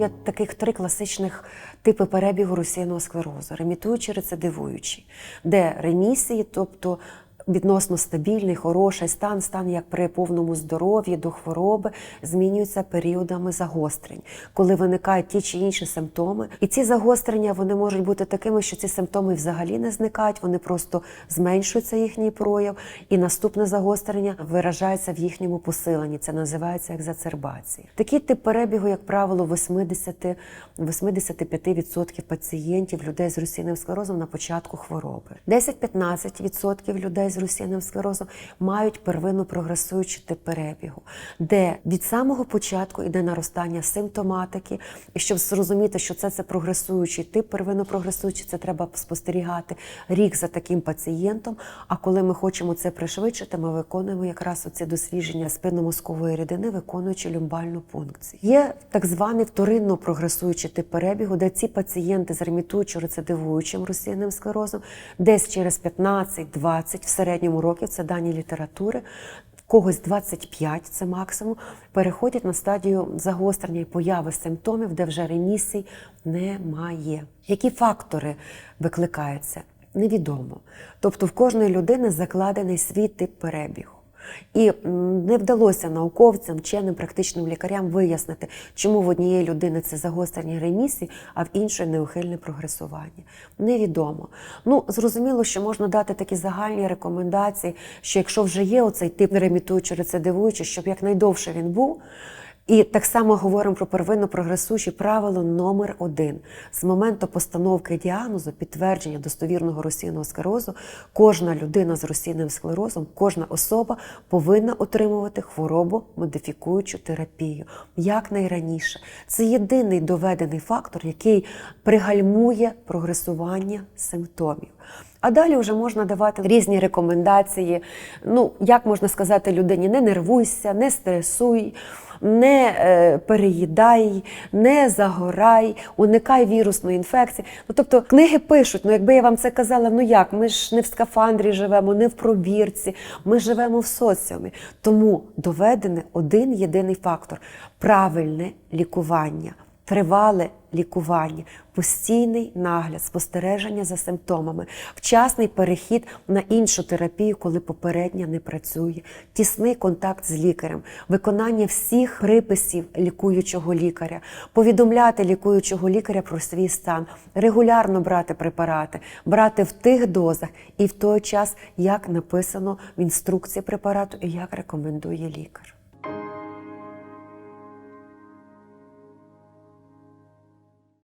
Є таких три класичних типи перебігу русійного склерозу: ремітуючи, рецидивуючі, де ремісії, тобто відносно стабільний, хороший стан, стан як при повному здоров'ї до хвороби, змінюється періодами загострень, коли виникають ті чи інші симптоми. І ці загострення вони можуть бути такими, що ці симптоми взагалі не зникають, вони просто зменшується їхній прояв, і наступне загострення виражається в їхньому посиленні. Це називається екзацербація. Такий тип перебігу, як правило, 80 85% пацієнтів людей з русійним склерозом на початку хвороби. 10-15% людей з русійним склерозом мають первинно прогресуючий тип перебігу, де від самого початку йде наростання симптоматики. І щоб зрозуміти, що це, це прогресуючий тип, первинно прогресуючий, це треба спостерігати рік за таким пацієнтом. А коли ми хочемо це пришвидшити, ми виконуємо якраз оці дослідження спинномозкової рідини, виконуючи люмбальну пункцію. Є так званий вторинно прогресуючий тип перебігу, де ці пацієнти з ремітуючим рецидивуючим русійним склерозом десь через 15-20 в середньому років, це дані літератури. Когось 25, це максимум, переходять на стадію загострення і появи симптомів, де вже ремісій немає. Які фактори викликаються? Невідомо. Тобто в кожної людини закладений свій тип перебігу. І не вдалося науковцям, вченим, практичним лікарям вияснити, чому в однієї людини це загострення ремісії, а в іншої неухильне прогресування. Невідомо. Ну, зрозуміло, що можна дати такі загальні рекомендації, що якщо вже є оцей тип ремітуючий, рецидивуючий, щоб якнайдовше він був. І так само говоримо про первинно прогресуючі правило номер один. З моменту постановки діагнозу, підтвердження достовірного російного склерозу, кожна людина з російним склерозом, кожна особа повинна отримувати хворобу модифікуючу терапію якнайраніше. Це єдиний доведений фактор, який пригальмує прогресування симптомів. А далі вже можна давати різні рекомендації. Ну, як можна сказати людині, не нервуйся, не стресуй, не е, переїдай, не загорай, уникай вірусної інфекції. Ну, тобто книги пишуть, ну якби я вам це казала, ну як? Ми ж не в скафандрі живемо, не в пробірці, ми живемо в соціумі. Тому доведений один єдиний фактор правильне лікування. Тривале лікування, постійний нагляд, спостереження за симптомами, вчасний перехід на іншу терапію, коли попередня не працює, тісний контакт з лікарем, виконання всіх приписів лікуючого лікаря, повідомляти лікуючого лікаря про свій стан, регулярно брати препарати, брати в тих дозах і в той час, як написано в інструкції препарату і як рекомендує лікар.